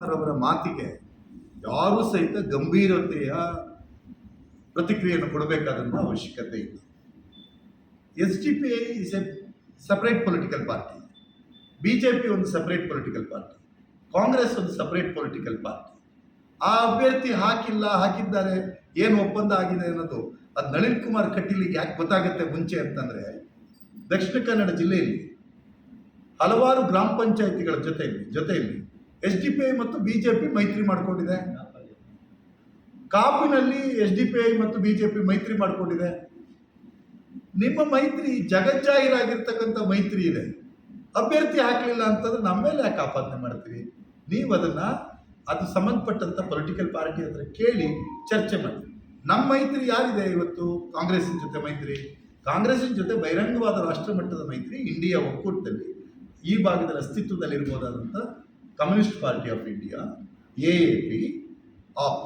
ಅವರ ಮಾತಿಗೆ ಯಾರೂ ಸಹಿತ ಗಂಭೀರತೆಯ ಪ್ರತಿಕ್ರಿಯೆಯನ್ನು ಕೊಡಬೇಕಾದಂಥ ಅವಶ್ಯಕತೆ ಇಲ್ಲ. S D P I is a separate political party B J P ಒಂದು ಸಪ್ರೇಟ್ ಪೊಲಿಟಿಕಲ್ ಪಾರ್ಟಿ ಕಾಂಗ್ರೆಸ್ ಒಂದು ಸಪ್ರೇಟ್ ಪೊಲಿಟಿಕಲ್ ಪಾರ್ಟಿ ಆ ಅಭ್ಯರ್ಥಿ ಹಾಕಿಲ್ಲ, ಹಾಕಿದ್ದಾರೆ, ಏನು ಒಪ್ಪಂದ ಆಗಿದೆ ಅನ್ನೋದು ಅದು ನಳಿನ್ ಕುಮಾರ್ ಕಟೀಲಿಗೆ ಯಾಕೆ ಗೊತ್ತಾಗುತ್ತೆ ಮುಂಚೆ ಅಂತಂದರೆ ದಕ್ಷಿಣ ಕನ್ನಡ ಜಿಲ್ಲೆಯಲ್ಲಿ ಹಲವಾರು ಗ್ರಾಮ ಪಂಚಾಯಿತಿಗಳ ಜೊತೆಯಲ್ಲಿ ಜೊತೆಯಲ್ಲಿ ಎಸ್ ಡಿ ಪಿ ಐ ಮತ್ತು ಬಿ ಜೆ ಪಿ ಮೈತ್ರಿ ಮಾಡಿಕೊಂಡಿದೆ. ಕಾಪಿನಲ್ಲಿ ಎಸ್ ಡಿ ಪಿ ಐ ಮತ್ತು ಬಿ ಜೆ ಪಿ ಮೈತ್ರಿ ಮಾಡಿಕೊಂಡಿದೆ. ನಿಮ್ಮ ಮೈತ್ರಿ ಜಗಜ್ಜಾಹಿರಾಗಿರ್ತಕ್ಕಂಥ ಮೈತ್ರಿ ಇದೆ. ಅಭ್ಯರ್ಥಿ ಹಾಕಲಿಲ್ಲ ಅಂತಂದ್ರೆ ನಮ್ಮ ಮೇಲೆ ಯಾಕೆ ಆಪಾದನೆ ಮಾಡ್ತೀರಿ? ನೀವು ಅದನ್ನ ಅದು ಸಂಬಂಧಪಟ್ಟಂಥ ಪೊಲಿಟಿಕಲ್ ಪಾರ್ಟಿ ಹತ್ರ ಕೇಳಿ ಚರ್ಚೆ ಮಾಡಿ. ನಮ್ಮ ಮೈತ್ರಿ ಯಾರಿದೆ ಇವತ್ತು? ಕಾಂಗ್ರೆಸ್ಸಿನ ಜೊತೆ ಮೈತ್ರಿ. ಕಾಂಗ್ರೆಸ್ಸಿನ ಜೊತೆ ಬಹಿರಂಗವಾದ ರಾಷ್ಟ್ರಮಟ್ಟದ ಮೈತ್ರಿ ಇಂಡಿಯಾ ಒಕ್ಕೂಟದಲ್ಲಿ, ಈ ಭಾಗದಲ್ಲಿ ಅಸ್ತಿತ್ವದಲ್ಲಿರ್ಬೋದಾದಂಥ communist party of India, A A P AAP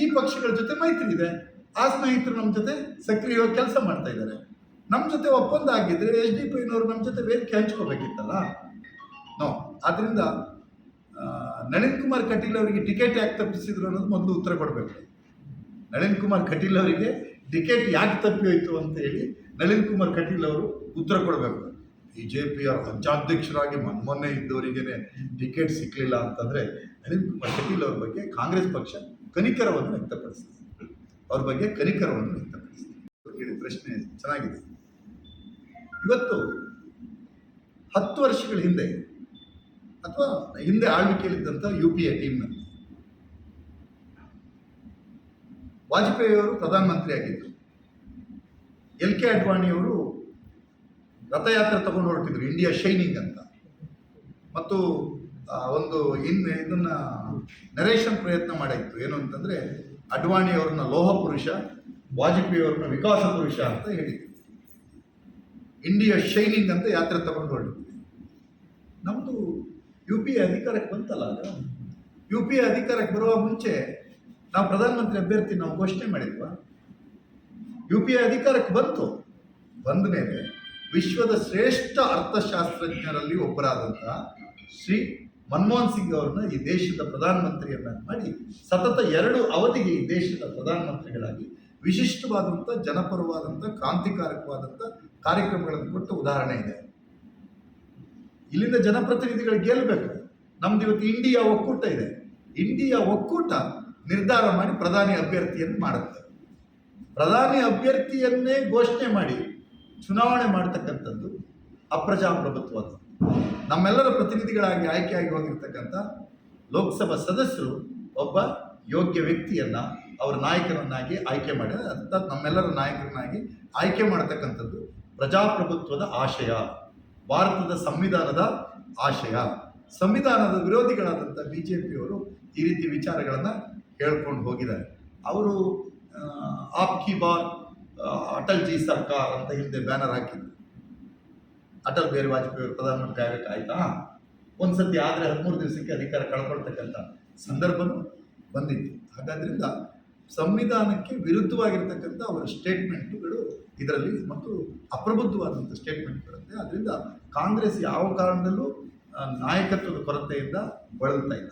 ಈ ಪಕ್ಷಗಳ ಜೊತೆ ಮೈತ್ರಿ ಇದೆ. ಆ ಸ್ನೇಹಿತರು ನಮ್ಮ ಜೊತೆ ಸಕ್ರಿಯವಾಗಿ ಕೆಲಸ ಮಾಡ್ತಾ ಇದ್ದಾರೆ. ನಮ್ಮ ಜೊತೆ ಒಪ್ಪಂದ ಆಗಿದ್ರೆ ಎಚ್ ಡಿ ಪಿನವರು ನಮ್ಮ ಜೊತೆ ವೇದಿಕೆ ಹಂಚ್ಕೋಬೇಕಿತ್ತಲ್ಲ? ನೋ ಆದ್ದರಿಂದ ನಳಿನ್ ಕುಮಾರ್ ಕಟೀಲ್ ಅವರಿಗೆ ಟಿಕೆಟ್ ಯಾಕೆ ತಪ್ಪಿಸಿದ್ರು ಅನ್ನೋದು ಮೊದಲು ಉತ್ತರ ಕೊಡಬೇಕು. ನಳಿನ್ ಕುಮಾರ್ ಕಟೀಲ್ ಅವರಿಗೆ ಟಿಕೆಟ್ ಯಾಕೆ ತಪ್ಪಿ ಹೋಯ್ತು ಅಂತ ಹೇಳಿ ನಳಿನ್ ಕುಮಾರ್ ಕಟೀಲ್ ಅವರು ಉತ್ತರ ಕೊಡಬೇಕು. ಬಿ ಜೆ ಪಿಯ ರಾಜ್ಯಾಧ್ಯಕ್ಷರಾಗಿ ಮೊನ್ನೆ ಇದ್ದವರಿಗೇನೆ ಟಿಕೆಟ್ ಸಿಕ್ಕಲಿಲ್ಲ ಅಂತಂದರೆ ಕುಮಾರ್ ಕಟೀಲ್ ಅವ್ರ ಬಗ್ಗೆ ಕಾಂಗ್ರೆಸ್ ಪಕ್ಷ ಕನಿಕರವನ್ನು ವ್ಯಕ್ತಪಡಿಸಿದೆ. ಅವ್ರ ಬಗ್ಗೆ ಕನಿಕರವನ್ನು ವ್ಯಕ್ತಪಡಿಸಿದೆ. ಪ್ರಶ್ನೆ ಚೆನ್ನಾಗಿದೆ. ಇವತ್ತು ಹತ್ತು ವರ್ಷಗಳ ಹಿಂದೆ ಅಥವಾ ಹಿಂದೆ ಆಳ್ವಿಕೆಯಲ್ಲಿದ್ದಂಥ ಯು ಪಿ ಎ ಅವರು ಪ್ರಧಾನಮಂತ್ರಿ ಆಗಿದ್ದರು ಎಲ್ ಕೆ ಅಡ್ವಾಣಿಯವರು ರಥಯಾತ್ರೆ ತಗೊಂಡು ಹೊರಟಿದ್ರು ಇಂಡಿಯಾ ಶೈನಿಂಗ್ ಅಂತ. ಮತ್ತು ಒಂದು ಇನ್, ಇದನ್ನ ನರೇಷನ್ ಪ್ರಯತ್ನ ಮಾಡಿತ್ತು ಏನು ಅಂತಂದರೆ ಅಡ್ವಾಣಿ ಅವ್ರನ್ನ ಲೋಹ ಪುರುಷ ವಾಜಪೇಯಿ ಅವ್ರನ್ನ ವಿಕಾಸ ಪುರುಷ ಅಂತ ಹೇಳಿದ್ರು. ಇಂಡಿಯಾ ಶೈನಿಂಗ್ ಅಂತ ಯಾತ್ರೆ ತಗೊಂಡು ಹೊರಟಿದ್ವಿ ನಮ್ಮದು ಯು ಪಿ ಎ ಅಧಿಕಾರಕ್ಕೆ ಬಂತಲ್ಲ ಅದು? ಯು ಪಿ ಎ ಅಧಿಕಾರಕ್ಕೆ ಬರುವ ಮುಂಚೆ ನಾವು ಪ್ರಧಾನಮಂತ್ರಿ ಅಭ್ಯರ್ಥಿ ನಾವು ಘೋಷಣೆ ಮಾಡಿದ್ವಾ? ಯು ಪಿ ಎ ಅಧಿಕಾರಕ್ಕೆ ಬಂತು. ಬಂದ ಮೇಲೆ ವಿಶ್ವದ ಶ್ರೇಷ್ಠ ಅರ್ಥಶಾಸ್ತ್ರಜ್ಞರಲ್ಲಿ ಒಬ್ಬರಾದಂತಹ ಶ್ರೀ ಮನಮೋಹನ್ ಸಿಂಗ್ ಅವ್ರನ್ನ ಈ ದೇಶದ ಪ್ರಧಾನಮಂತ್ರಿಯನ್ನಾಗಿ ಮಾಡಿ ಸತತ ಎರಡು ಅವಧಿಗೆ ಈ ದೇಶದ ಪ್ರಧಾನಮಂತ್ರಿಗಳಾಗಿ ವಿಶಿಷ್ಟವಾದಂಥ ಜನಪರವಾದಂಥ ಕ್ರಾಂತಿಕಾರಕವಾದಂಥ ಕಾರ್ಯಕ್ರಮಗಳನ್ನು ಕೊಟ್ಟ ಉದಾಹರಣೆ ಇದೆ. ಇಲ್ಲಿಂದ ಜನಪ್ರತಿನಿಧಿಗಳು ಗೆಲ್ಲಬೇಕು. ನಮ್ದು ಇವತ್ತು ಇಂಡಿಯಾ ಒಕ್ಕೂಟ ಇದೆ. ಇಂಡಿಯಾ ಒಕ್ಕೂಟ ನಿರ್ಧಾರ ಮಾಡಿ ಪ್ರಧಾನಿ ಅಭ್ಯರ್ಥಿಯನ್ನು ಮಾಡುತ್ತೆ. ಪ್ರಧಾನಿ ಅಭ್ಯರ್ಥಿಯನ್ನೇ ಘೋಷಣೆ ಮಾಡಿ ಚುನಾವಣೆ ಮಾಡ್ತಕ್ಕಂಥದ್ದು ಅಪ್ರಜಾಪ್ರಭುತ್ವ. ನಮ್ಮೆಲ್ಲರ ಪ್ರತಿನಿಧಿಗಳಾಗಿ ಆಯ್ಕೆಯಾಗಿ ಹೋಗಿರ್ತಕ್ಕಂಥ ಲೋಕಸಭಾ ಸದಸ್ಯರು ಒಬ್ಬ ಯೋಗ್ಯ ವ್ಯಕ್ತಿಯನ್ನ ಅವರ ನಾಯಕರನ್ನಾಗಿ ಆಯ್ಕೆ ಮಾಡಿ ಅರ್ಥಾತ್ ನಮ್ಮೆಲ್ಲರ ನಾಯಕರನ್ನಾಗಿ ಆಯ್ಕೆ ಮಾಡತಕ್ಕಂಥದ್ದು ಪ್ರಜಾಪ್ರಭುತ್ವದ ಆಶಯ, ಭಾರತದ ಸಂವಿಧಾನದ ಆಶಯ. ಸಂವಿಧಾನದ ವಿರೋಧಿಗಳಾದಂಥ ಬಿ ಜೆ ಪಿಯವರು ಈ ರೀತಿ ವಿಚಾರಗಳನ್ನು ಹೇಳ್ಕೊಂಡು ಹೋಗಿದ್ದಾರೆ. ಅವರು ಆಪ್ ಕಿ ಬಾರ್ ಅಟಲ್ ಜಿ ಸರ್ಕಾರ ಅಂತ ಹಿಂದೆ ಬ್ಯಾನರ್ ಹಾಕಿದ್ರು. ಅಟಲ್ ಬಿಹಾರಿ ವಾಜಪೇಯಿ ಅವರು ಪ್ರಧಾನಮಂತ್ರಿ ಆಗಕ್ಕೆ ಆಯ್ತಾ? ಒಂದ್ಸತಿ ಆದರೆ ಹದಿಮೂರು ದಿವಸಕ್ಕೆ ಅಧಿಕಾರ ಕಳ್ಕೊಳ್ತಕ್ಕಂಥ ಸಂದರ್ಭನೂ ಬಂದಿತ್ತು. ಹಾಗಾದ್ರಿಂದ ಸಂವಿಧಾನಕ್ಕೆ ವಿರುದ್ಧವಾಗಿರ್ತಕ್ಕಂಥ ಅವರ ಸ್ಟೇಟ್ಮೆಂಟ್ಗಳು ಇದರಲ್ಲಿ ಮತ್ತು ಅಪ್ರಬುದ್ಧವಾದಂಥ ಸ್ಟೇಟ್ಮೆಂಟ್ಗಳಂತೆ. ಅದರಿಂದ ಕಾಂಗ್ರೆಸ್ ಯಾವ ಕಾರಣದಲ್ಲೂ ನಾಯಕತ್ವದ ಕೊರತೆಯಿಂದ ಬಳಲ್ತಾ ಇಲ್ಲ.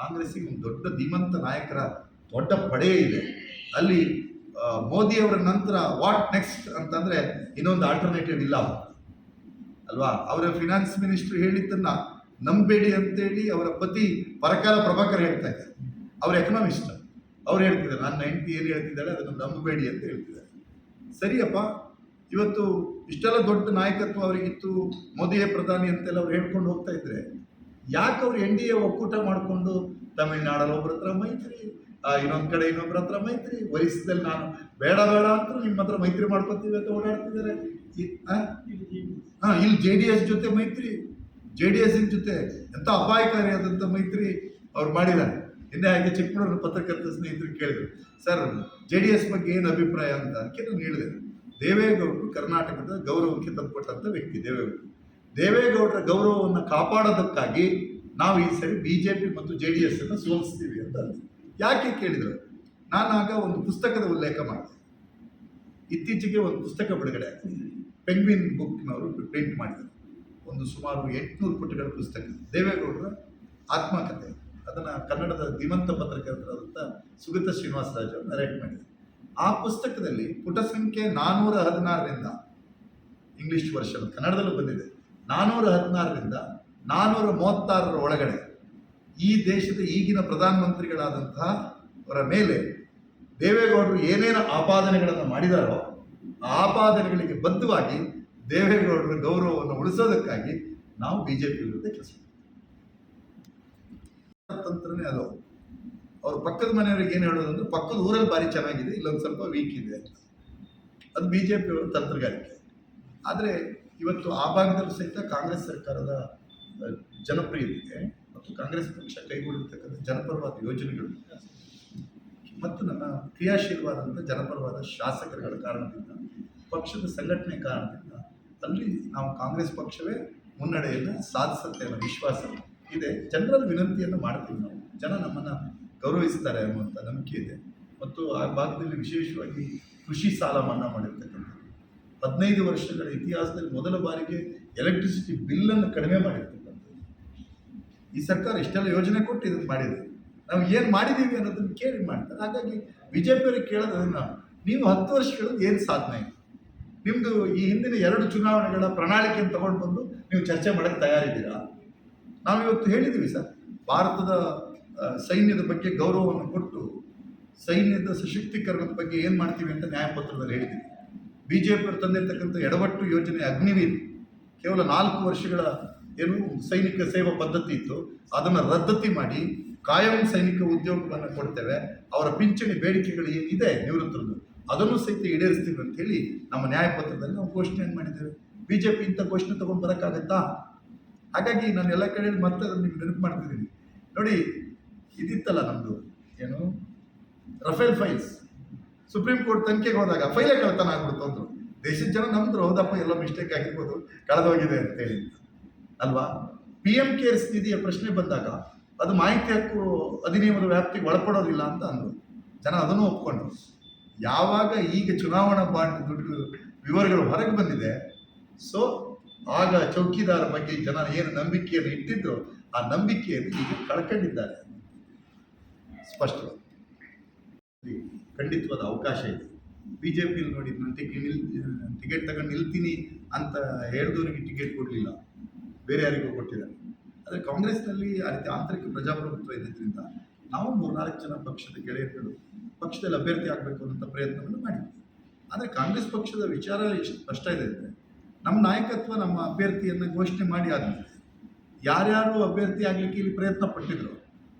ಕಾಂಗ್ರೆಸ್ಸಿಗೆ ಒಂದು ದೊಡ್ಡ ಧೀಮಂತ ನಾಯಕರ ದೊಡ್ಡ ಪಡೆಯೇ ಇದೆ. ಅಲ್ಲಿ ಮೋದಿಯವರ ನಂತರ ವಾಟ್ ನೆಕ್ಸ್ಟ್ ಅಂತಂದರೆ ಇನ್ನೊಂದು ಆಲ್ಟರ್ನೇಟಿವ್ ಇಲ್ಲ. ಅಲ್ವಾ? ಅವರ ಫಿನಾನ್ಸ್ ಮಿನಿಸ್ಟರ್ ಹೇಳಿದ್ದನ್ನ ನಂಬೇಡಿ ಅಂತೇಳಿ ಅವರ ಪತಿ ಪರಕಾಲ ಪ್ರಭಾಕರ್ ಹೇಳ್ತಾ ಇದ್ದಾರೆ. ಅವ್ರ ಎಕನಾಮಿಸ್ಟ್ ಅವ್ರು ಹೇಳ್ತಿದ್ದಾರೆ ನನ್ನ ಹೆಂಡತಿ ಏನು ಹೇಳ್ತಿದ್ದಾಳೆ, ಅದನ್ನು ನಂಬಬೇಡಿ ಅಂತ ಹೇಳ್ತಿದ್ದಾರೆ. ಸರಿಯಪ್ಪ. ಇವತ್ತು ಇಷ್ಟೆಲ್ಲ ದೊಡ್ಡ ನಾಯಕತ್ವ ಅವರಿಗಿತ್ತು, ಮೋದಿಯೇ ಪ್ರಧಾನಿ ಅಂತೆಲ್ಲ ಅವ್ರು ಹೇಳ್ಕೊಂಡು ಹೋಗ್ತಾ ಇದ್ರೆ, ಯಾಕೆ ಅವ್ರು ಎನ್ ಡಿ ಎ ಒಕ್ಕೂಟ ಮಾಡಿಕೊಂಡು ತಮಿಳ್ನಾಡಲ್ಲಿ ಒಬ್ಬರ ಹತ್ರ ಮೈತ್ರಿ ಇನ್ನೊಂದು ಕಡೆ ಇನ್ನೊಬ್ಬರ ಹತ್ರ ಮೈತ್ರಿ. ಒರಿಸ್ಸದಲ್ಲಿ ನಾನು, ಬೇಡ ಬೇಡ ಅಂತ ನಿಮ್ಮ ಹತ್ರ ಮೈತ್ರಿ ಮಾಡ್ಕೊತೀವಿ ಅಂತ ಓಡಾಡ್ತಿದ್ದಾರೆ. ಹಾಂ, ಇಲ್ಲಿ ಜೆ ಡಿ ಎಸ್ ಜೊತೆ ಮೈತ್ರಿ. ಜೆ ಡಿ ಎಸ್ ಜೊತೆ ಎಂಥ ಅಪಾಯಕಾರಿಯಾದಂಥ ಮೈತ್ರಿ ಅವ್ರು ಮಾಡಿದ್ದಾರೆ. ಹಿಂದೆ ಹಾಗೆ ಚಿಕ್ಕಮಗಳೂರು ಪತ್ರಕರ್ತ ಸ್ನೇಹಿತರು ಕೇಳಿದ್ರು, ಸರ್ ಜೆ ಡಿ ಎಸ್ ಬಗ್ಗೆ ಏನು ಅಭಿಪ್ರಾಯ ಅಂತ? ಅದಕ್ಕೆ ನಾನು ಹೇಳಿದೆ, ದೇವೇಗೌಡರು ಕರ್ನಾಟಕದ ಗೌರವಕ್ಕೆ ತಂದುಕೊಟ್ಟಂಥ ವ್ಯಕ್ತಿ ದೇವೇಗೌಡರು. ದೇವೇಗೌಡರ ಗೌರವವನ್ನು ಕಾಪಾಡೋದಕ್ಕಾಗಿ ನಾವು ಈ ಸರಿ ಬಿ ಜೆ ಪಿ ಮತ್ತು ಜೆ ಡಿ ಎಸ್ ಅನ್ನು ಸೋಲಿಸ್ತೀವಿ ಅಂತ. ಯಾಕೆ ಕೇಳಿದರು? ನಾನು ಆಗ ಒಂದು ಪುಸ್ತಕದ ಉಲ್ಲೇಖ ಮಾಡಿದೆ. ಇತ್ತೀಚೆಗೆ ಒಂದು ಪುಸ್ತಕ ಬಿಡುಗಡೆ ಪೆಂಗ್ವಿನ್ ಬುಕ್ನವರು ಪ್ರಿಂಟ್ ಮಾಡಿದರು. ಒಂದು ಸುಮಾರು ಎಂಟುನೂರು ಪುಟಗಳ ಪುಸ್ತಕ. ದೇವೇಗೌಡರ ಆತ್ಮಕಥೆ. ಅದನ್ನು ಕನ್ನಡದ ದಿವಂತ ಪತ್ರಕರ್ತರಾದಂಥ ಸುಗತ ಶ್ರೀನಿವಾಸ ರಾಜು ನರೇಟ್ ಮಾಡಿದ್ದಾರೆ ಆ ಪುಸ್ತಕದಲ್ಲಿ ಪುಟ ಸಂಖ್ಯೆ ನಾನ್ನೂರ ಹದಿನಾರರಿಂದ ಇಂಗ್ಲಿಷ್ ವರ್ಷನ್ ಕನ್ನಡದಲ್ಲೂ ಬಂದಿದೆ. ನಾನ್ನೂರ ಹದಿನಾರರಿಂದ ನಾನ್ನೂರ ಮೂವತ್ತಾರರ ಒಳಗಡೆ ಈ ದೇಶದ ಈಗಿನ ಪ್ರಧಾನಮಂತ್ರಿಗಳಾದಂತಹ ಅವರ ಮೇಲೆ ದೇವೇಗೌಡರು ಏನೇನು ಆಪಾದನೆಗಳನ್ನು ಮಾಡಿದಾರೋ ಆ ಆಪಾದನೆಗಳಿಗೆ ಬದ್ಧವಾಗಿ ದೇವೇಗೌಡರ ಗೌರವವನ್ನು ಉಳಿಸೋದಕ್ಕಾಗಿ ನಾವು ಬಿ ಜೆ ಪಿ ವಿರುದ್ಧ ಕೆಲಸ ತಂತ್ರನೇ ಅದು. ಅವ್ರ ಪಕ್ಕದ ಮನೆಯವ್ರಿಗೆ ಏನು ಹೇಳೋದು ಅಂದ್ರೆ ಪಕ್ಕದ ಊರಲ್ಲಿ ಭಾರಿ ಚೆನ್ನಾಗಿದೆ, ಇಲ್ಲೊಂದು ಸ್ವಲ್ಪ ವೀಕ್ ಇದೆ ಅಂತ. ಅದು ಬಿ ಜೆ ಪಿಯವರ ತಂತ್ರಗಾರಿಕೆ. ಆದರೆ ಇವತ್ತು ಆ ಭಾಗದಲ್ಲೂ ಸಹಿತ ಕಾಂಗ್ರೆಸ್ ಸರ್ಕಾರದ ಜನಪ್ರಿಯತೆ ಮತ್ತು ಕಾಂಗ್ರೆಸ್ ಪಕ್ಷ ಕೈಗೊಳ್ಳಿರ್ತಕ್ಕಂಥ ಜನಪರವಾದ ಯೋಜನೆಗಳು. ಮತ್ತು ನನ್ನ ಕ್ರಿಯಾಶೀಲವಾದಂಥ ಜನಪರವಾದ ಶಾಸಕರುಗಳ ಕಾರಣದಿಂದ, ಪಕ್ಷದ ಸಂಘಟನೆ ಕಾರಣದಿಂದ ಅಲ್ಲಿ ನಾವು ಕಾಂಗ್ರೆಸ್ ಪಕ್ಷವೇ ಮುನ್ನಡೆಯನ್ನು ಸಾಧಿಸುತ್ತೆ ಅನ್ನೋ ವಿಶ್ವಾಸ ಇದೆ. ಜನರಲ್ಲಿ ವಿನಂತಿಯನ್ನು ಮಾಡ್ತೀವಿ ನಾವು. ಜನ ನಮ್ಮನ್ನು ಗೌರವಿಸ್ತಾರೆ ಅನ್ನುವಂಥ ನಂಬಿಕೆ ಇದೆ. ಮತ್ತು ಆ ಭಾಗದಲ್ಲಿ ವಿಶೇಷವಾಗಿ ಕೃಷಿ ಸಾಲ ಮನ್ನಾ ಮಾಡಿರ್ತಕ್ಕಂಥದ್ದು. ಹದಿನೈದು ವರ್ಷಗಳ ಇತಿಹಾಸದಲ್ಲಿ ಮೊದಲ ಬಾರಿಗೆ ಎಲೆಕ್ಟ್ರಿಸಿಟಿ ಬಿಲ್ಲನ್ನು ಕಡಿಮೆ ಮಾಡಿರ್ತಕ್ಕಂಥದ್ದು ಈ ಸರ್ಕಾರ ಇಷ್ಟೆಲ್ಲ ಯೋಜನೆ ಕೊಟ್ಟು ಇದನ್ನು ಮಾಡಿದೆ. ನಾವು ಏನು ಮಾಡಿದ್ದೀವಿ ಅನ್ನೋದನ್ನು ಕೇಳಿ ಮಾಡ್ತಾರೆ. ಹಾಗಾಗಿ ಬಿ ಜೆ ಪಿಯವ್ರಿಗೆ ಕೇಳೋದನ್ನು ಅದನ್ನು ನೀವು ಹತ್ತು ವರ್ಷಗಳಲ್ಲಿ ಏನು ಸಾಧನೆ ನಿಮ್ಮದು ಈ ಹಿಂದಿನ ಎರಡು ಚುನಾವಣೆಗಳ ಪ್ರಣಾಳಿಕೆಯನ್ನು ತಗೊಂಡು ಬಂದು ನೀವು ಚರ್ಚೆ ಮಾಡೋಕ್ಕೆ ತಯಾರಿದ್ದೀರಾ? ನಾವು ಇವತ್ತು ಹೇಳಿದ್ದೀವಿ ಸರ್, ಭಾರತದ ಸೈನ್ಯದ ಬಗ್ಗೆ ಗೌರವವನ್ನು ಕೊಟ್ಟು ಸೈನ್ಯದ ಸಶಕ್ತೀಕರಣದ ಬಗ್ಗೆ ಏನು ಮಾಡ್ತೀವಿ ಅಂತ ನ್ಯಾಯಪತ್ರದಲ್ಲಿ ಹೇಳಿದ್ದೀವಿ ಬಿ ಜೆ ಪಿಯವರು ತಂದಿರ್ತಕ್ಕಂಥ ಎಡವಟ್ಟು ಯೋಜನೆ ಅಗ್ನಿವೀರ್, ಕೇವಲ ನಾಲ್ಕು ವರ್ಷಗಳ ಏನು ಸೈನಿಕ ಸೇವಾ ಪದ್ಧತಿ ಇತ್ತು, ಅದನ್ನು ರದ್ದತಿ ಮಾಡಿ ಕಾಯಂ ಸೈನಿಕ ಉದ್ಯೋಗವನ್ನು ಕೊಡ್ತೇವೆ, ಅವರ ಪಿಂಚಣಿ ಬೇಡಿಕೆಗಳು ಏನಿದೆ ನಿವೃತ್ತರದ್ದು ಅದನ್ನು ಸಹಿತ ಈಡೇರಿಸ್ತೀವಿ ಅಂತ ಹೇಳಿ ನಮ್ಮ ನ್ಯಾಯಪತ್ರದಲ್ಲಿ ನಾವು ಘೋಷಣೆಯನ್ನು ಮಾಡಿದ್ದೇವೆ. ಬಿ ಜೆ ಪಿ ಇಂಥ ಘೋಷಣೆ ತೊಗೊಂಡು ಬರೋಕ್ಕಾಗತ್ತಾ? ಹಾಗಾಗಿ ನಾನು ಎಲ್ಲ ಕಡೆ ಮತ್ತೆ ಅದನ್ನು ನಿಮ್ಗೆ ನೆನಪು ಮಾಡ್ತಿದ್ದೀನಿ. ನೋಡಿ, ಇದಿತ್ತಲ್ಲ ನಮ್ಮದು ಏನು? ರಫೇಲ್ ಫೈಲ್ಸ್ ಸುಪ್ರೀಂ ಕೋರ್ಟ್ ತನಿಖೆಗೆ ಹೋದಾಗ ಫೈಲೇ ಕಳ್ತನ ಆಗ್ಬಿಡ್ತು ಅಂದರು. ದೇಶದ ಜನ ನಂಬಿದ್ರು ಹೌದಪ್ಪ, ಎಲ್ಲ ಮಿಸ್ಟೇಕ್ ಆಗಿರ್ಬೋದು, ಕಳೆದೋಗಿದೆ ಅಂತೇಳಿ. ಅಲ್ವಾ? ಪಿ ಎಂ ಕೇರ್ಸ್ ನಿಧಿಯ ಪ್ರಶ್ನೆ ಬಂದಾಗ ಅದು ಮಾಹಿತಿ ಹಕ್ಕು ಅಧಿನಿಯಮದ ವ್ಯಾಪ್ತಿಗೆ ಒಳಪಡೋದಿಲ್ಲ ಅಂತ ಅಂದರು. ಜನ ಅದನ್ನು ಒಪ್ಕೊಂಡ್ರು. ಯಾವಾಗ ಈಗ ಚುನಾವಣಾ ಬಾಂಡ್ ದುಡ್ಡು ವಿವರಗಳು ಹೊರಗೆ ಬಂದಿದೆ ಸೊ ಆಗ ಚೌಕಿದಾರ ಬಗ್ಗೆ ಜನ ಏನು ನಂಬಿಕೆಯನ್ನು ಇಟ್ಟಿದ್ರು ಆ ನಂಬಿಕೆಯನ್ನು ಈಗ ಕಳ್ಕೊಂಡಿದ್ದಾರೆ. ಸ್ಪಷ್ಟವಾಗಿ ಖಂಡಿತವಾದ ಅವಕಾಶ ಇದೆ. ಬಿ ಜೆ ಪಿಯಲ್ಲಿ ನೋಡಿ, ನಾನು ಟಿಕೆಟ್ ನಿಲ್ ಟಿಕೆಟ್ ತಗೊಂಡು ನಿಲ್ತೀನಿ ಅಂತ ಹೇಳಿದವರಿಗೆ ಟಿಕೆಟ್ ಕೊಡಲಿಲ್ಲ. ಬೇರೆ ಯಾರಿಗೂ ಕೊಟ್ಟಿದ್ದಾರೆ ಆದರೆ ಕಾಂಗ್ರೆಸ್ನಲ್ಲಿ ಆ ರೀತಿ ಆಂತರಿಕ ಪ್ರಜಾಪ್ರಭುತ್ವ ಇದ್ದಿದ್ದರಿಂದ ನಾವು ಮೂರ್ನಾಲ್ಕು ಜನ ಪಕ್ಷದ ಗೆಳೆಯರುಗಳು ಪಕ್ಷದಲ್ಲಿ ಅಭ್ಯರ್ಥಿ ಆಗಬೇಕು ಅನ್ನೋಂಥ ಪ್ರಯತ್ನವನ್ನು ಮಾಡಿದ್ವಿ. ಆದರೆ ಕಾಂಗ್ರೆಸ್ ಪಕ್ಷದ ವಿಚಾರ ಎಷ್ಟು ಸ್ಪಷ್ಟ ಇದೆ ಅಂದರೆ ನಮ್ಮ ನಾಯಕತ್ವ ನಮ್ಮ ಅಭ್ಯರ್ಥಿಯನ್ನು ಘೋಷಣೆ ಮಾಡಿ ಆದಮೇಲೆ ಯಾರ್ಯಾರು ಅಭ್ಯರ್ಥಿ ಆಗಲಿಕ್ಕೆ ಇಲ್ಲಿ ಪ್ರಯತ್ನ ಪಟ್ಟಿದ್ರು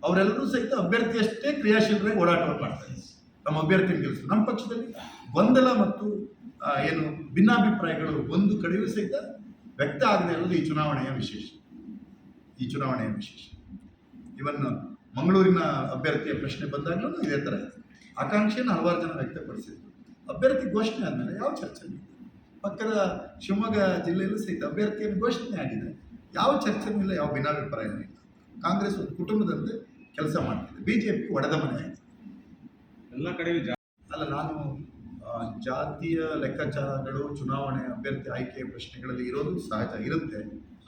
ಅವರೆಲ್ಲರೂ ಸಹಿತ ಅಭ್ಯರ್ಥಿಯಷ್ಟೇ ಕ್ರಿಯಾಶೀಲರಾಗಿ ಓಡಾಟವನ್ನು ಮಾಡ್ತಾರೆ ನಮ್ಮ ಅಭ್ಯರ್ಥಿ ಕೆಲಸ ನಮ್ಮ ಪಕ್ಷದಲ್ಲಿ ಗೊಂದಲ ಮತ್ತು ಏನು ಭಿನ್ನಾಭಿಪ್ರಾಯಗಳು ಒಂದು ಕಡೆಯೂ ಸಹಿತ ವ್ಯಕ್ತ ಆಗದೆ ಇರೋದು ಈ ಚುನಾವಣೆಯ ವಿಶೇಷ. ಈ ಚುನಾವಣೆಯ ವಿಶೇಷ. ಇವನ್ ಮಂಗಳೂರಿನ ಅಭ್ಯರ್ಥಿಯ ಪ್ರಶ್ನೆ ಬಂದಾಗಲೂ ಇದೇ ಥರ ಇದೆ. ಆಕಾಂಕ್ಷೆಯನ್ನು ಹಲವಾರು ಜನ ವ್ಯಕ್ತಪಡಿಸಿದ್ರು. ಅಭ್ಯರ್ಥಿ ಘೋಷಣೆ ಆದಮೇಲೆ ಯಾವ ಚರ್ಚೆ ಇಲ್ಲ. ಪಕ್ಕದ ಶಿವಮೊಗ್ಗ ಜಿಲ್ಲೆಯಲ್ಲೂ ಸಹಿತ ಅಭ್ಯರ್ಥಿಯನ್ನು ಘೋಷಣೆ ಆಗಿದೆ. ಯಾವ ಚರ್ಚೆನೂ ಇಲ್ಲ ಯಾವ ಭಿನ್ನಾಭಿಪ್ರಾಯನೂ ಇಲ್ಲ. ಕಾಂಗ್ರೆಸ್ ಒಂದು ಕುಟುಂಬದಂತೆ ಕೆಲಸ ಮಾಡ್ತಿದೆ. ಬಿ ಜೆ ಪಿ ಒಡೆದ ಮನೆ ಆಗಿದೆ ಎಲ್ಲ ಕಡೆಯೂ ಜಾ ಅಲ್ಲ ನಾನು ಜಾತಿಯ ಲೆಕ್ಕಾಚಾರಗಳು, ಚುನಾವಣೆ ಅಭ್ಯರ್ಥಿ ಆಯ್ಕೆಯ ಪ್ರಶ್ನೆಗಳಲ್ಲಿ ಇರೋದು ಸಹಜ ಇರುತ್ತೆ.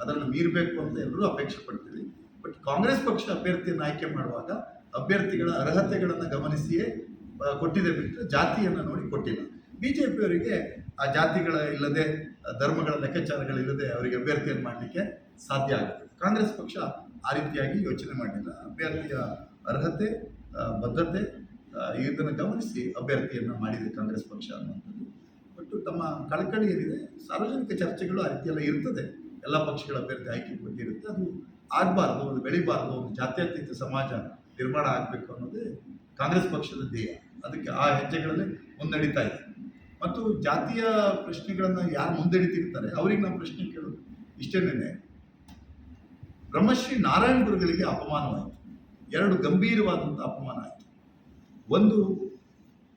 ಅದನ್ನು ಮೀರಬೇಕು ಅಂತ ಎಲ್ಲರೂ ಅಪೇಕ್ಷೆ ಪಡ್ತೀವಿ. ಬಟ್ ಕಾಂಗ್ರೆಸ್ ಪಕ್ಷ ಅಭ್ಯರ್ಥಿಯನ್ನು ಆಯ್ಕೆ ಮಾಡುವಾಗ ಅಭ್ಯರ್ಥಿಗಳ ಅರ್ಹತೆಗಳನ್ನು ಗಮನಿಸಿಯೇ ಕೊಟ್ಟಿದೆ ಬಿಟ್ಟರೆ ಜಾತಿಯನ್ನು ನೋಡಿ ಕೊಟ್ಟಿಲ್ಲ. ಬಿ ಜೆ ಪಿಯವರಿಗೆ ಆ ಜಾತಿಗಳ ಇಲ್ಲದೆ ಧರ್ಮಗಳ ಲೆಕ್ಕಾಚಾರಗಳಿಲ್ಲದೆ ಅವರಿಗೆ ಅಭ್ಯರ್ಥಿಯನ್ನು ಮಾಡಲಿಕ್ಕೆ ಸಾಧ್ಯ ಆಗುತ್ತೆ. ಕಾಂಗ್ರೆಸ್ ಪಕ್ಷ ಆ ರೀತಿಯಾಗಿ ಯೋಚನೆ ಮಾಡಲಿಲ್ಲ ಅಭ್ಯರ್ಥಿಯ ಅರ್ಹತೆ ಬದ್ಧತೆ ಇದನ್ನು ಗಮನಿಸಿ ಅಭ್ಯರ್ಥಿಯನ್ನು ಮಾಡಿದೆ ಕಾಂಗ್ರೆಸ್ ಪಕ್ಷ ಅನ್ನುವಂಥದ್ದು. ಬಟ್ ತಮ್ಮ ಕಳಕಳಿ ಏನಿದೆ, ಸಾರ್ವಜನಿಕ ಚರ್ಚೆಗಳು ಆ ರೀತಿಯೆಲ್ಲ ಇರ್ತದೆ. ಎಲ್ಲ ಪಕ್ಷಗಳ ಅಭ್ಯರ್ಥಿ ಆಯ್ಕೆ ಬಗ್ಗೆ ಇರುತ್ತೆ ಅದು ಆಗಬಾರ್ದು ಒಂದು ಬೆಳಿಬಾರ್ದು, ಒಂದು ಜಾತ್ಯತೀತ ಸಮಾಜ ನಿರ್ಮಾಣ ಆಗಬೇಕು ಅನ್ನೋದೇ ಕಾಂಗ್ರೆಸ್ ಪಕ್ಷದ ಧ್ಯೇಯ. ಅದಕ್ಕೆ ಆ ಹೆಜ್ಜೆಗಳಲ್ಲಿ ಮುನ್ನಡೀತಾ ಇದೆ. ಮತ್ತು ಜಾತಿಯ ಪ್ರಶ್ನೆಗಳನ್ನು ಯಾರು ಮುಂದಡಿತಿರ್ತಾರೆ? ಅವ್ರಿಗೆ ನಾವು ಪ್ರಶ್ನೆ ಕೇಳೋದು ಇಷ್ಟೇನೇ ಬ್ರಹ್ಮಶ್ರೀ ನಾರಾಯಣ ಗುರುಗಳಿಗೆ ಅಪಮಾನವಾಯಿತು. ಎರಡು ಗಂಭೀರವಾದಂಥ ಅಪಮಾನ ಆಯಿತು. ಒಂದು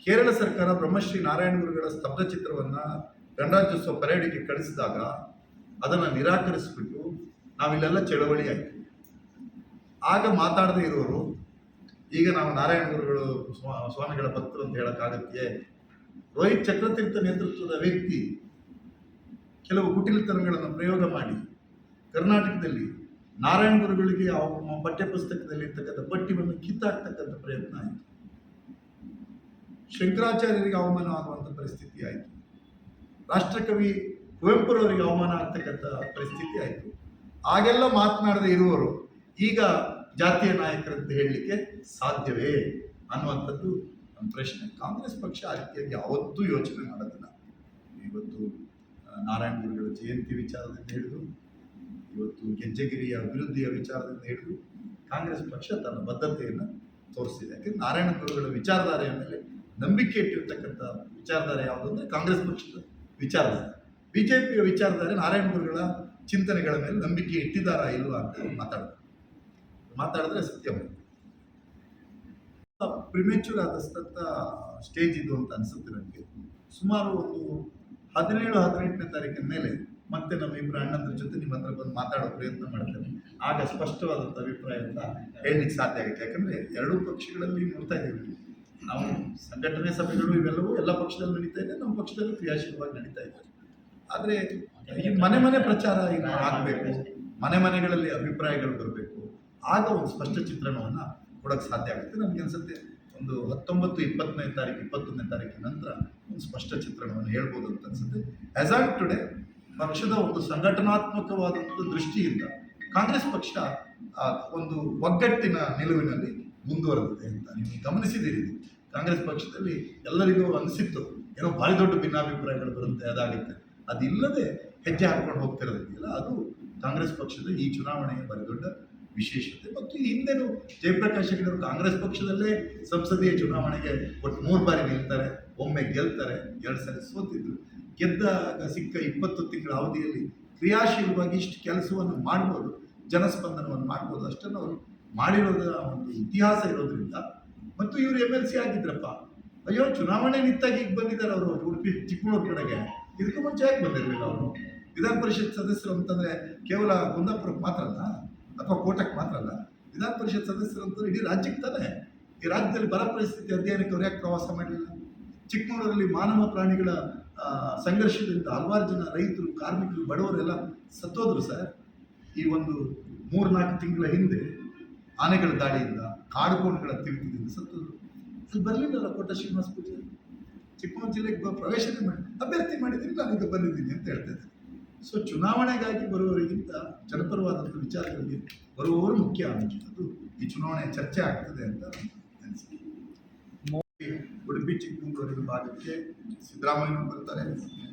ಕೇರಳ ಸರ್ಕಾರ ಬ್ರಹ್ಮಶ್ರೀ ನಾರಾಯಣ ಗುರುಗಳ ಸ್ತಬ್ಧ ಚಿತ್ರವನ್ನು ಗಣರಾಜ್ಯೋತ್ಸವ ಪರೇಡಿಗೆ ಕಳಿಸಿದಾಗ ಅದನ್ನು ನಿರಾಕರಿಸಿಬಿಟ್ಟು ನಾವಿಲ್ಲೆಲ್ಲ ಚಳವಳಿ ಆಯಿತು ಆಗ ಮಾತಾಡದೇ ಇರೋರು, ಈಗ ನಾವು ನಾರಾಯಣ ಗುರುಗಳು ಸ್ವಾ- ಸ್ವಾಮಿಗಳ ಭಕ್ತರು ಅಂತ ಹೇಳೋಕ್ಕಾಗತ್ತೆ. ರೋಹಿತ್ ಚಕ್ರತೀರ್ಥ ನೇತೃತ್ವದ ವ್ಯಕ್ತಿ, ಕೆಲವು ಕುಟಿಲತನಗಳನ್ನು ಪ್ರಯೋಗ ಮಾಡಿ, ಕರ್ನಾಟಕದಲ್ಲಿ ನಾರಾಯಣ ಗುರುಗಳಿಗೆ ಅವ ಪಠ್ಯಪುಸ್ತಕದಲ್ಲಿ ಇರ್ತಕ್ಕಂಥ ಪಠ್ಯವನ್ನು ಕಿತ್ತಾಕ್ತಕ್ಕಂಥ ಪ್ರಯತ್ನ ಆಯಿತು. ಶಂಕರಾಚಾರ್ಯರಿಗೆ ಅವಮಾನ ಆಗುವಂಥ ಪರಿಸ್ಥಿತಿ ಆಯಿತು. ರಾಷ್ಟ್ರಕವಿ ಕುವೆಂಪುರವರಿಗೆ ಅವಮಾನ ಆಗ್ತಕ್ಕಂಥ ಪರಿಸ್ಥಿತಿ ಆಯಿತು. ಆಗೆಲ್ಲ ಮಾತನಾಡದೆ ಇರುವರು. ಈಗ ಜಾತಿಯ ನಾಯಕರಂತ ಹೇಳಲಿಕ್ಕೆ ಸಾಧ್ಯವೇ ಅನ್ನುವಂಥದ್ದು ನಮ್ಮ ಪ್ರಶ್ನೆ. ಕಾಂಗ್ರೆಸ್ ಪಕ್ಷ ಆ ರೀತಿಯಾಗಿ ಯಾವತ್ತೂ ಯೋಚನೆ ಮಾಡೋದಿಲ್ಲ. ಇವತ್ತು ನಾರಾಯಣ ಗುರುಗಳ ಜಯಂತಿ ವಿಚಾರದಿಂದ ಹಿಡಿದು, ಇವತ್ತು ಗೆಜ್ಜೆಗಿರಿಯ ಅಭಿವೃದ್ಧಿಯ ವಿಚಾರದಿಂದ ಹಿಡಿದು ಕಾಂಗ್ರೆಸ್ ಪಕ್ಷ ತನ್ನ ಬದ್ಧತೆಯನ್ನು ತೋರಿಸಿದೆ. ಯಾಕೆಂದರೆ ನಾರಾಯಣ ಗುರುಗಳ ವಿಚಾರಧಾರೆಯ ಮೇಲೆ ನಂಬಿಕೆ ಇಟ್ಟಿರ್ತಕ್ಕಂಥ ವಿಚಾರಧಾರೆ ಯಾವುದು ಅಂದರೆ ಕಾಂಗ್ರೆಸ್ ಪಕ್ಷದ ವಿಚಾರಧಾರೆ. ಬಿ ಜೆ ಪಿಯ ವಿಚಾರಧಾರೆ ನಾರಾಯಣಗುರುಗಳ ಚಿಂತನೆಗಳ ಮೇಲೆ ನಂಬಿಕೆ ಇಟ್ಟಿದ್ದಾರಾ ಇಲ್ವಾ ಅಂತ ಮಾತಾಡೋದು. ಮಾತಾಡಿದ್ರೆ ಸತ್ಯ ಪ್ರಿಮೆಚೂರ್ ಆದಷ್ಟಂಥ ಸ್ಟೇಜ್ ಇದು ಅಂತ ಅನಿಸುತ್ತೆ ನನಗೆ. ಸುಮಾರು ಒಂದು ಹದಿನೇಳು, ಹದಿನೆಂಟನೇ ತಾರೀಕಿನ ಮೇಲೆ ಮತ್ತೆ ನಮ್ಮ ಇಬ್ಬರು ಅಣ್ಣಂದ್ರ ಜೊತೆ ನಿಮ್ಮ ಹತ್ರ ಬಂದು ಮಾತಾಡೋ ಪ್ರಯತ್ನ ಮಾಡ್ತೇನೆ. ಆಗ ಸ್ಪಷ್ಟವಾದಂಥ ಅಭಿಪ್ರಾಯ ಅಂತ ಹೇಳಲಿಕ್ಕೆ ಸಾಧ್ಯ ಆಗುತ್ತೆ. ಯಾಕಂದರೆ ಎರಡೂ ಪಕ್ಷಗಳಲ್ಲಿ ನೋಡ್ತಾ ಇದ್ದೀವಿ. ನಾವು ಸಂಘಟನೆ ಸಭೆಗಳು ಇವೆಲ್ಲವೂ ಎಲ್ಲ ಪಕ್ಷದಲ್ಲಿ ನಡೀತಾ ಇದೆ, ನಮ್ಮ ಪಕ್ಷದಲ್ಲಿ ಕ್ರಿಯಾಶೀಲವಾಗಿ ನಡೀತಾ ಇದೆ. ಆದರೆ ಈ ಮನೆ ಮನೆ ಪ್ರಚಾರ ಈಗ ಆಗಬೇಕು, ಮನೆ ಮನೆಗಳಲ್ಲಿ ಅಭಿಪ್ರಾಯಗಳು ಬರಬೇಕು, ಆಗ ಒಂದು ಸ್ಪಷ್ಟ ಚಿತ್ರಣವನ್ನು ಕೊಡೋಕೆ ಸಾಧ್ಯ ಆಗುತ್ತೆ. ನನಗೆ ಅನ್ಸುತ್ತೆ ಒಂದು ಹತ್ತೊಂಬತ್ತು ಇಪ್ಪತ್ತನೇ ತಾರೀಕು, ಇಪ್ಪತ್ತೊಂದನೇ ತಾರೀಕಿನ ನಂತರ ಒಂದು ಸ್ಪಷ್ಟ ಚಿತ್ರಣವನ್ನು ಹೇಳ್ಬೋದು ಅಂತ ಅನ್ಸುತ್ತೆ. ಆಸ್ ಆನ್ ಟುಡೇ ಪಕ್ಷದ ಒಂದು ಸಂಘಟನಾತ್ಮಕವಾದಂಥ ದೃಷ್ಟಿಯಿಂದ ಕಾಂಗ್ರೆಸ್ ಪಕ್ಷ ಒಂದು ಒಗ್ಗಟ್ಟಿನ ನಿಲುವಿನಲ್ಲಿ ಮುಂದುವರೆದಿದೆ ಅಂತ ನೀವು ಗಮನಿಸಿದ್ದೀರಿ. ಕಾಂಗ್ರೆಸ್ ಪಕ್ಷದಲ್ಲಿ ಎಲ್ಲರಿಗೂ ಅನಿಸಿತ್ತು, ಏನೋ ಭಾರಿ ದೊಡ್ಡ ಭಿನ್ನಾಭಿಪ್ರಾಯಗಳು ಬರುತ್ತೆ, ಅದಾಗುತ್ತೆ. ಅದಿಲ್ಲದೆ ಹೆಜ್ಜೆ ಹಾಕ್ಕೊಂಡು ಹೋಗ್ತಿರೋದಿದೆಯಲ್ಲ ಅದು ಕಾಂಗ್ರೆಸ್ ಪಕ್ಷದ ಈ ಚುನಾವಣೆಯ ಭಾರಿ ದೊಡ್ಡ ವಿಶೇಷತೆ. ಮತ್ತು ಹಿಂದೆನೂ ಜಯಪ್ರಕಾಶ್ ಹೆಗಡೆಯವರು ಕಾಂಗ್ರೆಸ್ ಪಕ್ಷದಲ್ಲೇ ಸಂಸದೀಯ ಚುನಾವಣೆಗೆ ಒಟ್ಟು ಮೂರು ಬಾರಿ ನಿಲ್ತಾರೆ, ಒಮ್ಮೆ ಗೆಲ್ತಾರೆ, ಎರಡು ಸಲ ಸೋತಿದ್ರು. ಗೆದ್ದಾಗ ಸಿಕ್ಕ ಇಪ್ಪತ್ತು ತಿಂಗಳ ಅವಧಿಯಲ್ಲಿ ಕ್ರಿಯಾಶೀಲವಾಗಿ ಇಷ್ಟು ಕೆಲಸವನ್ನು ಮಾಡ್ಬೋದು, ಜನಸ್ಪಂದನವನ್ನು ಮಾಡ್ಬೋದು, ಅಷ್ಟನ್ನು ಅವರು ಮಾಡಿರೋದ ಒಂದು ಇತಿಹಾಸ ಇರೋದ್ರಿಂದ ಮತ್ತು ಇವರು ಎಂ ಎಲ್ ಸಿ ಆಗಿದ್ರಪ್ಪ. ಅಯ್ಯೋ, ಚುನಾವಣೆ ನಿಂತಾಗಿ ಈಗ ಬಂದಿದ್ದಾರೆ ಅವರು ಉಡುಪಿ ಚಿಕ್ಕಮಗಳೂರು ಕಡೆಗೆ. ಇದಕ್ಕೂ ಮುಂಚೆ ಯಾಕೆ ಬಂದಿರಲಿಲ್ಲ ಅವರು? ವಿಧಾನ ಪರಿಷತ್ ಸದಸ್ಯರು ಅಂತಂದರೆ ಕೇವಲ ಕುಂದಾಪುರಕ್ಕೆ ಮಾತ್ರ ಅಲ್ಲ, ಅಥವಾ ಕೋಟಕ್ಕೆ ಮಾತ್ರ ಅಲ್ಲ. ವಿಧಾನ ಪರಿಷತ್ ಸದಸ್ಯರು ಅಂತಂದ್ರೆ ಇಡೀ ರಾಜ್ಯಕ್ಕೆ ತಾನೆ. ಈ ರಾಜ್ಯದಲ್ಲಿ ಬರ ಪರಿಸ್ಥಿತಿ ಅಧ್ಯಯನಕ್ಕೆ ಅವ್ರು ಯಾಕೆ ಪ್ರವಾಸ ಮಾಡಲಿಲ್ಲ? ಚಿಕ್ಕಮಗಳೂರಲ್ಲಿ ಮಾನವ ಪ್ರಾಣಿಗಳ ಸಂಘರ್ಷದಿಂದ ಹಲವಾರು ಜನ ರೈತರು, ಕಾರ್ಮಿಕರು, ಬಡವರೆಲ್ಲ ಸತ್ತೋದ್ರು ಸರ್. ಈ ಒಂದು ಮೂರ್ನಾಲ್ಕು ತಿಂಗಳ ಹಿಂದೆ ಆನೆಗಳ ದಾಳಿಯಿಂದ ಕಾಡುಕೋಣಗಳ ತಿಳಿದಿದ್ದೀನಿ ಸತ್ತು ಅಲ್ಲಿ ಬರಲಿಲ್ಲಲ್ಲ ಕೋಟ ಶ್ರೀನಿವಾಸ ಪೂಜಾರಿ ಚಿಕ್ಕಮಗಳೂರು ಜಿಲ್ಲೆಗೆ ಪ್ರವೇಶನೇ ಮಾಡಿ ಅಭ್ಯರ್ಥಿ ಮಾಡಿದ್ದೀನಿ, ನಾನು ಈಗ ಬಂದಿದ್ದೀನಿ ಅಂತ ಹೇಳ್ತಾ ಇದ್ದೀನಿ ಸೊ ಚುನಾವಣೆಗಾಗಿ ಬರುವವರಿಗಿಂತ ಜನಪರವಾದಂಥ ವಿಚಾರಗಳಿಗೆ ಬರುವವರು ಮುಖ್ಯ ಅನ್ನುವಂಥದ್ದು ಈ ಚುನಾವಣೆ ಚರ್ಚೆ ಆಗ್ತದೆ ಅಂತ ಅನಿಸಿಕೆ ಮೋದಿ ಉಡುಪಿ ಚಿಕ್ಕಮಗಳೂರಿನ ಭಾಗಕ್ಕೆ ಸಿದ್ದರಾಮಯ್ಯನವರು ಬರ್ತಾರೆ,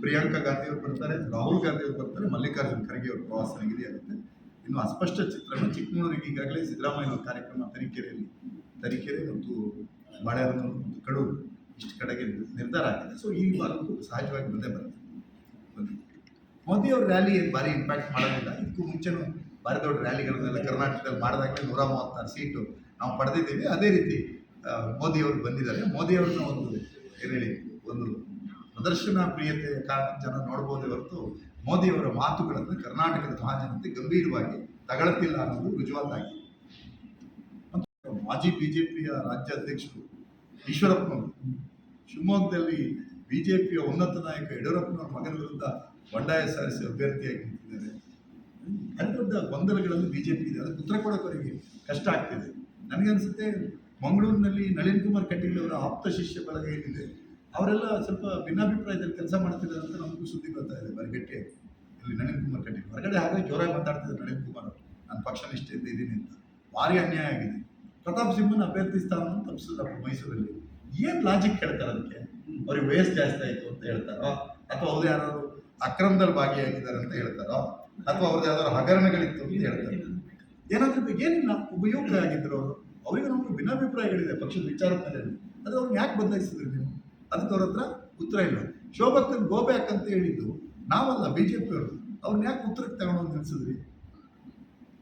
ಪ್ರಿಯಾಂಕಾ ಗಾಂಧಿಯವರು ಬರ್ತಾರೆ, ರಾಹುಲ್ ಗಾಂಧಿಯವರು ಬರ್ತಾರೆ, ಮಲ್ಲಿಕಾರ್ಜುನ ಖರ್ಗೆ ಅವರು ಪ್ರವಾಸ ನಿಗದಿಯಾಗುತ್ತೆ ಇನ್ನು ಅಸ್ಪಷ್ಟ ಚಿತ್ರಣ ಚಿಕ್ಕಮಗಳೂರಿಗೆ ಈಗಾಗಲೇ ಸಿದ್ದರಾಮಯ್ಯ ಕಾರ್ಯಕ್ರಮ ತರೀಕೆರೆಯಲ್ಲಿ, ತರೀಕೆರೆ ಮತ್ತು ಬಾಳೆಹೊನ್ನೂರು ಮತ್ತು ಕಡೂರು ಇಷ್ಟು ಕಡೆಗೆ ನಿರ್ಧಾರ ಆಗಿದೆ. ಸೊ ಈ ಭಾಗಕ್ಕೂ ಸಹಜವಾಗಿ ಬಂದೇ ಬರುತ್ತೆ. ಮೋದಿ ಅವ್ರ ರ್ಯಾಲಿ ಭಾರಿ ಇಂಪ್ಯಾಕ್ಟ್ ಮಾಡೋದಿಲ್ಲ. ಇದಕ್ಕೂ ಮುಂಚೆನೂ ಭಾರಿ ದೊಡ್ಡ ರ್ಯಾಲಿಗಳನ್ನೆಲ್ಲ ಕರ್ನಾಟಕದಲ್ಲಿ ಮಾಡಿದಾಗಲೇ ನೂರ ಮೂವತ್ತಾರು ಸೀಟು ನಾವು ಪಡೆದಿದ್ದೀವಿ. ಅದೇ ರೀತಿ ಮೋದಿ ಅವರು ಬಂದಿದ್ದಾರೆ. ಮೋದಿ ಅವ್ರನ್ನ ಒಂದು ಏನು ಹೇಳಿ, ಒಂದು ಪ್ರದರ್ಶನ ಪ್ರಿಯತೆಯ ಕಾರಣ ಜನ ನೋಡ್ಬೋದೇ ಹೊರತು ಮೋದಿಯವರ ಮಾತುಗಳನ್ನು ಕರ್ನಾಟಕದ ಮಹಾಜನತೆ ಗಂಭೀರವಾಗಿ ತಗೊಳ್ತಿಲ್ಲ ಅನ್ನೋದು ರುಜುವಾತಾಗಿದೆ. ಮಾಜಿ ಬಿಜೆಪಿಯ ರಾಜ್ಯಾಧ್ಯಕ್ಷರು ಈಶ್ವರಪ್ಪನವರು, ಶಿವಮೊಗ್ಗದಲ್ಲಿ ಬಿಜೆಪಿಯ ಉನ್ನತ ನಾಯಕ ಯಡಿಯೂರಪ್ಪನವರ ಮಗನ ವಿರುದ್ಧ ಬಂಡಾಯ ಸಾರಿಸಿ ಅಭ್ಯರ್ಥಿಯಾಗಿ ನಿಂತಿದ್ದಾರೆ. ದೊಡ್ಡ ಗೊಂದಲಗಳಲ್ಲಿ ಬಿಜೆಪಿ ಇದೆ. ಅದಕ್ಕೆ ಉತ್ತರ ಕೊಡೋಕ್ಕವರಿಗೆ ಕಷ್ಟ ಆಗ್ತಿದೆ. ನನಗನ್ಸುತ್ತೆ, ಮಂಗಳೂರಿನಲ್ಲಿ ನಳಿನ್ ಕುಮಾರ್ ಕಟೀಲ್ ಅವರ ಆಪ್ತ ಶಿಷ್ಯ ಬಳಗ ಏನಿದೆ ಅವರೆಲ್ಲ ಸ್ವಲ್ಪ ಭಿನ್ನಾಭಿಪ್ರಾಯದಲ್ಲಿ ಕೆಲಸ ಮಾಡ್ತಿದ್ದಾರೆ ಅಂತ ನಮಗೂ ಸುದ್ದಿ ಬರ್ತಾ ಇದೆ ಬರಗಟ್ಟೆ ಇಲ್ಲಿ ನಳಿನ್ ಕುಮಾರ್ ಕಟೀಲ್. ಹೊರಗಡೆ ಹಾಗೆ ಜೋರಾಗಿ ಮಾತಾಡ್ತಿದ್ದಾರೆ ನಳಿನ್ ಕುಮಾರ್ ಅವರು. ನಾನು ಪಕ್ಷ ನಿಷ್ಠೆಯಿಂದ ಇದ್ದೀನಿ ಅಂತ. ಭಾರಿ ಅನ್ಯಾಯ ಆಗಿದೆ. ಪ್ರತಾಪ್ ಸಿಂಹನ ಅಭ್ಯರ್ಥಿ ಸ್ಥಾನವನ್ನು ತಪ್ಪಿಸಿದ್ರಪ್ಪ ಮೈಸೂರಲ್ಲಿ. ಏನು ಲಾಜಿಕ್ ಹೇಳ್ತಾರೆ ಅದಕ್ಕೆ? ಅವ್ರಿಗೆ ವಯಸ್ಸು ಜಾಸ್ತಿ ಆಯಿತು ಅಂತ ಹೇಳ್ತಾರೋ? ಅಥವಾ ಅವ್ರು ಯಾರು ಅಕ್ರಮದಲ್ಲಿ ಭಾಗಿಯಾಗಿದ್ದಾರೆ ಅಂತ ಹೇಳ್ತಾರೋ? ಅಥವಾ ಅವ್ರದ್ದು ಯಾವ್ದಾದ್ರು ಹಗರಣಗಳಿತ್ತು ಅಂತ ಹೇಳ್ತಾರೆ? ಏನಾದ್ರೂ ಏನಿಲ್ಲ. ಉಪಯೋಗ ಆಗಿದ್ರು ಅವರು. ಅವರಿಗೆ ನಮ್ಗೆ ಭಿನ್ನಾಭಿಪ್ರಾಯಗಳಿದೆ ಪಕ್ಷದ ವಿಚಾರದ ಮೇಲೆ ಅದು ಅವ್ರನ್ನ ಯಾಕೆ ಬದಲಾಯಿಸಿದ್ರು ನೀವು? ಅದಕ್ಕೆ ಅವ್ರ ಹತ್ರ ಉತ್ತರ ಇಲ್ಲ. ಶೋಭಕ್ಕನ್ ಗೋ ಬ್ಯಾಕ್ ಅಂತ ಹೇಳಿದ್ದು ನಾವಲ್ಲ ಬಿ ಜೆ ಪಿಯವರು ಅವ್ರನ್ನ ಯಾಕೆ ಉತ್ತರಕ್ಕೆ ತಗೊಂಡು ನಿಲ್ಸಿದ್ರಿ?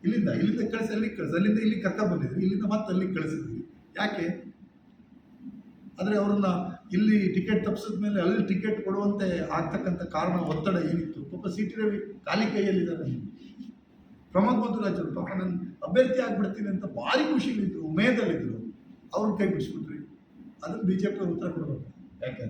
ಇಲ್ಲಿಂದ ಇಲ್ಲಿಂದ ಕಳಿಸಿ ಅಲ್ಲಿ ಕಳಿಸಿ, ಅಲ್ಲಿಂದ ಇಲ್ಲಿ ಕರ್ಕ ಬಂದಿದ್ರಿ. ಇಲ್ಲಿಂದ ಮತ್ತೆ ಅಲ್ಲಿಗೆ ಕಳಿಸಿದ್ರಿ. ಯಾಕೆ? ಆದರೆ ಅವ್ರನ್ನ ಇಲ್ಲಿ ಟಿಕೆಟ್ ತಪ್ಪಿಸಿದ ಮೇಲೆ ಅಲ್ಲಿ ಟಿಕೆಟ್ ಕೊಡುವಂತೆ ಆಗ್ತಕ್ಕಂಥ ಕಾರಣ, ಒತ್ತಡ ಏನಿತ್ತು? ಪಾಪ ಸಿ ಟಿ ರವಿ ಖಾಲಿ ಕೈಯಲ್ಲಿದ್ದಾರೆ. ಪ್ರಮೋದ್ ಮಧುರಾಜರು ಪಾಪ ನಾನು ಅಭ್ಯರ್ಥಿ ಆಗ್ಬಿಡ್ತೀನಿ ಅಂತ ಭಾರಿ ಖುಷಿಲಿದ್ರು ಉಮೇದಲ್ಲಿದ್ದರು ಅವ್ರನ್ನ ಕೈ ಬಿಡಿಸ್ಬಿಟ್ರಿ. ಅದನ್ನು ಬಿ ಜೆ ಪಿ ಉತ್ತರ ಕೊಡಬೇಕು. ಯಾಕೆ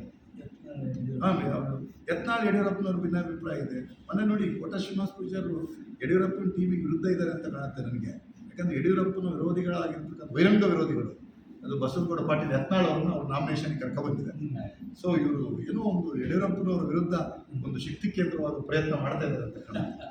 ಅವರು ಯತ್ನಾಳ್ ಯಡಿಯೂರಪ್ಪನವ್ರ ಭಿನ್ನಾಭಿಪ್ರಾಯ ಇದೆ. ಮೊನ್ನೆ ನೋಡಿ ಕೋಟ ಶ್ರೀನಿವಾಸ ಪೂಜಾರು ಯಡಿಯೂರಪ್ಪನ ಟೀಮಿಗೆ ವಿರುದ್ಧ ಇದ್ದಾರೆ ಅಂತ ಕಾಣುತ್ತೆ ನನಗೆ. ಯಾಕಂದ್ರೆ ಯಡಿಯೂರಪ್ಪನ ವಿರೋಧಿಗಳಾಗಿರ್ತಕ್ಕಂಥ ಬಹಿರಂಗ ವಿರೋಧಿಗಳು. ಅದು ಬಸವನಗೌಡ ಪಾಟೀಲ್ ಯತ್ನಾಳ್ ಅವ್ರನ್ನ ಅವ್ರ ನಾಮಿನೇಷನ್ ಕರ್ಕೊಬಂದಿದ್ದಾರೆ. ಸೊ ಇವರು ಏನೋ ಒಂದು ಯಡಿಯೂರಪ್ಪನವರ ವಿರುದ್ಧ ಒಂದು ಶಕ್ತಿ ಕೇಂದ್ರವಾದ ಪ್ರಯತ್ನ ಮಾಡ್ತಾ ಇದ್ದಾರೆ ಅಂತ ಕಾಣುತ್ತೆ.